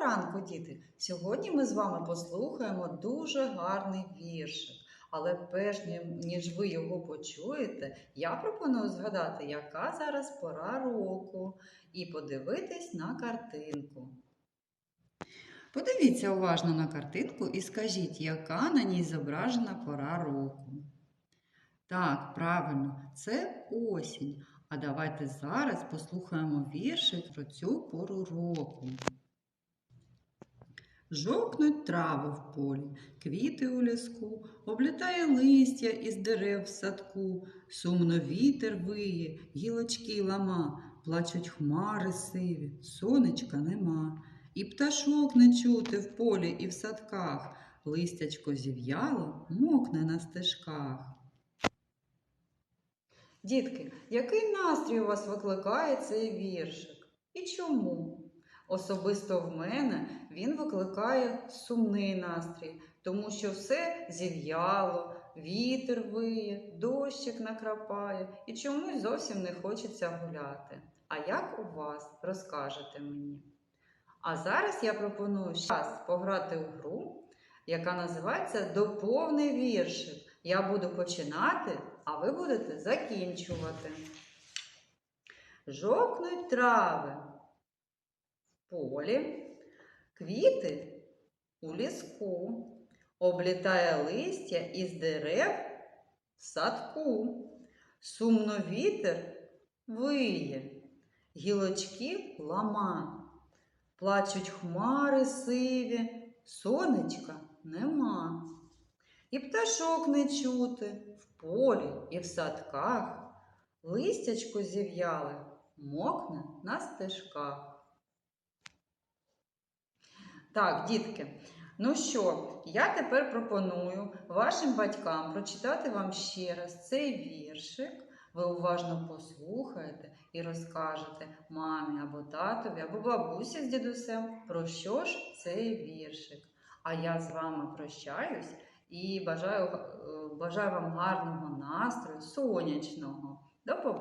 ранку, діти! Сьогодні ми з вами послухаємо дуже гарний віршик. Але перш ніж ви його почуєте, я пропоную згадати, яка зараз пора року, і подивитись на картинку. Подивіться уважно на картинку і скажіть, яка на ній зображена пора року. Так, правильно, це осінь. А давайте зараз послухаємо віршик про цю пору року. Жовкнуть трави в полі, квіти у ліску, облітає листя із дерев в садку, сумно вітер виє, гілочки лама, плачуть хмари сиві, сонечка нема. І пташок не чути в полі і в садках, листячко зів'яло, мокне на стежках. Дітки, який настрій у вас викликає цей віршик? І чому? Особисто в мене він викликає сумний настрій, тому що все зів'яло, вітер виє, дощик накрапає і чомусь зовсім не хочеться гуляти. А як у вас розкажете мені? А зараз я пропоную час пограти у гру, яка називається Доповний віршик. Я буду починати, а ви будете закінчувати. Жовкнуть трави полі, квіти у ліску, облітає листя із дерев в садку, сумно вітер виє, гілочки лама, плачуть хмари сиві, сонечка нема. І пташок не чути в полі і в садках, листячко зів'яле, мокне на стежках. Так, дітки, ну що, я тепер пропоную вашим батькам прочитати вам ще раз цей віршик. Ви уважно послухаєте і розкажете мамі або татові, або бабусі з дідусем, про що ж цей віршик. А я з вами прощаюсь і бажаю, е, бажаю вам гарного настрою, сонячного. До побачення!